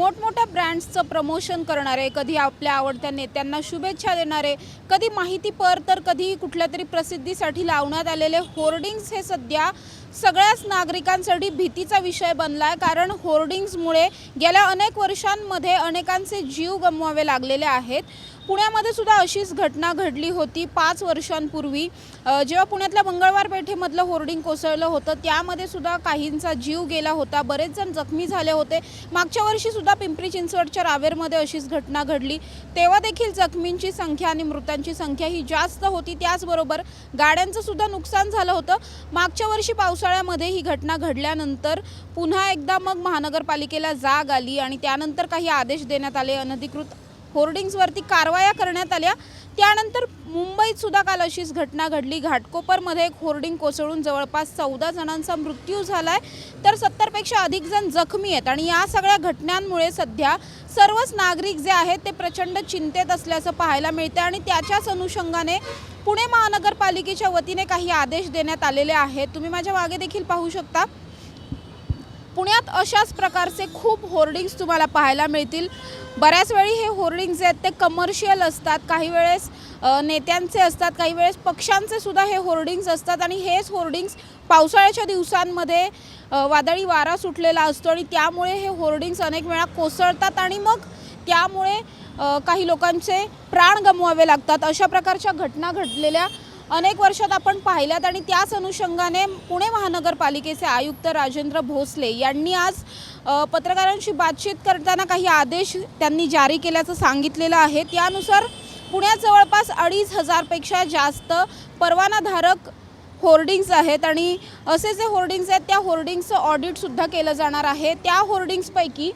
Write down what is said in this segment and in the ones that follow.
मोठमोठ्या ब्रँड्सचं प्रमोशन करणारे कधी आपल्या आवडत्या नेत्यांना शुभेच्छा देणारे कधी माहितीपर तर कधी कुठल्या तरी प्रसिद्धीसाठी लावण्यात आलेले होर्डिंग्स हे सध्या सगळ्याच नागरिकांसाठी भीतीचा विषय बनला आहे कारण होर्डिंग्समुळे गेल्या अनेक वर्षांमध्ये अनेकांचे जीव गमवावे लागलेले आहेत. पुण्यामध्ये सुद्धा अशीच घटना घडली होती पाच वर्षांपूर्वी. जेव्हा पुण्यातल्या मंगळवार पेठेमधलं होर्डिंग कोसळलं होतं त्यामध्ये सुद्धा काहींचा जीव गेला होता. बरेच जण जखमी झाले होते. मागच्या वर्षी सुद्धा पिंपरी चिंचवडच्या रावेरमध्ये अशीच घटना घडली. तेव्हा देखील जखमींची संख्या आणि मृतांची संख्या ही जास्त होती. त्याचबरोबर गाड्यांचं सुद्धा नुकसान झालं होतं. मागच्या वर्षी पावसाळ्यामध्ये ही घटना घडल्यानंतर पुन्हा एकदा मग महानगरपालिकेला जाग आली आणि त्यानंतर काही आदेश देण्यात आले अनधिकृत होर्डिंग्सवरती कारवाया करण्यात आल्या. त्यानंतर मुंबईत सुद्धा काल अशीच घटना घडली. घाटकोपरमध्ये एक होर्डिंग कोसळून जवळपास चौदा जणांचा मृत्यू झाला आहे तर सत्तरपेक्षा अधिक जण जखमी आहेत आणि या सगळ्या घटनांमुळे सध्या सर्वच नागरिक जे आहेत ते प्रचंड चिंतेत असल्याचं पाहायला मिळते आणि त्याच्याच अनुषंगाने पुणे महानगरपालिकेच्या वतीने काही आदेश देण्यात आलेले आहेत. तुम्ही माझ्या मागे देखील पाहू शकता. पुण्यात अशाच प्रकारचे खूप होर्डिंग्स तुम्हाला पाहायला मिळतील. बऱ्याच वेळी हे होर्डिंग्स जे आहेत ते कमर्शियल असतात. काही वेळेस नेत्यांचे असतात काही वेळेस पक्षांचे सुद्धा हे होर्डिंग्स असतात आणि हेच होर्डिंग्स पावसाळ्याच्या दिवसांमध्ये वादळी वारा सुटलेला असतो आणि त्यामुळे हे होर्डिंग्स अनेक वेळा कोसळतात आणि मग त्यामुळे काही लोकांचे प्राण गमवावे लागतात. अशा प्रकारच्या घटना घडलेल्या अनेक वर्षात आपण पाहिल्यात आणि त्याच अनुषंगाने पुणे महानगरपालिकेचे आयुक्त राजेंद्र भोसले यांनी आज पत्रकारांशी बातचीत करताना काही आदेश त्यांनी जारी केल्याचं सांगितलेलं आहे. त्यानुसार पुण्यात जवळपास अडीच हजारपेक्षा जास्त परवानाधारक होर्डिंग्स आहेत आणि असे जे होर्डिंग्स आहेत त्या होर्डिंग्सचं ऑडिटसुद्धा केलं जाणार आहे. त्या होर्डिंग्सपैकी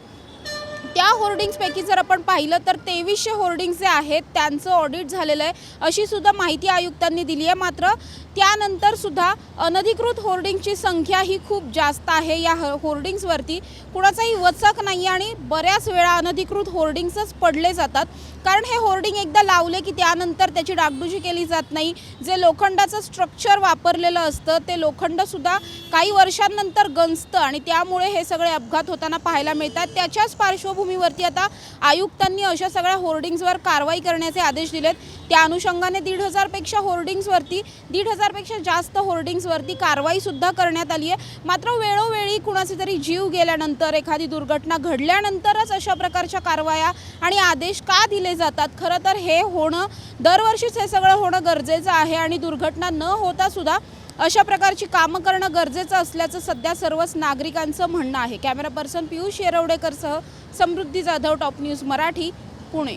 त्या होर्डिंग्सपैकी जर आपण पाहिलं तर तेवीसशे होर्डिंग्स जे आहेत त्यांचं ऑडिट झालेलं आहे. अशी सुद्धा माहिती आयुक्तांनी दिली आहे. मात्र त्यानंतर सुद्धा अनधिकृत होर्डिंगची संख्या ही खूप जास्त आहे. या ह- होर्डिंग्सवरती कुणाचाही वचक नाही आणि बऱ्याच वेळा अनधिकृत होर्डिंग्सच पडले जातात. कारण हे होर्डिंग एकदा लावले की त्यानंतर त्याची डागडुजी केली जात नाही. जे लोखंडाचं स्ट्रक्चर वापरलेलं असतं ते लोखंडसुद्धा काही वर्षांनंतर गंजतं आणि त्यामुळे हे सगळे अपघात होताना पाहायला मिळतात. त्याच्याच पार्श्वभूमीवरती आता आयुक्तांनी अशा सगळ्या होर्डिंग्सवर कारवाई करण्याचे आदेश दिलेत. त्या अनुषंगाने दीड हजारपेक्षा होर्डिंग्सवरती दीड हजारपेक्षा जास्त होर्डिंग्सवरती कारवाईसुद्धा करण्यात आली आहे. मात्र वेळोवेळी कुणाचे तरी जीव गेल्यानंतर एखादी दुर्घटना घडल्यानंतरच अशा प्रकारच्या कारवाया आणि आदेश का दिले जातात? खरं तर हे होणं दरवर्षीच हे सगळं होणं गरजेचं आहे आणि दुर्घटना न होता सुद्धा अशा प्रकारची कामं करणं गरजेचं असल्याचं सध्या सर्वच नागरिकांचं म्हणणं आहे. कॅमेरा पर्सन पियुष येरवडेकरसह समृद्धी जाधव टॉप न्यूज मराठी पुणे.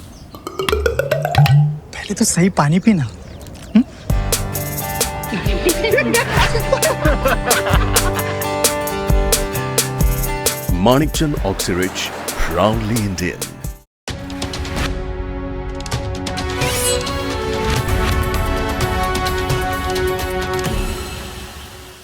पहले तो सही पानी पीना Manikchand Oxyrich, proudly Indian.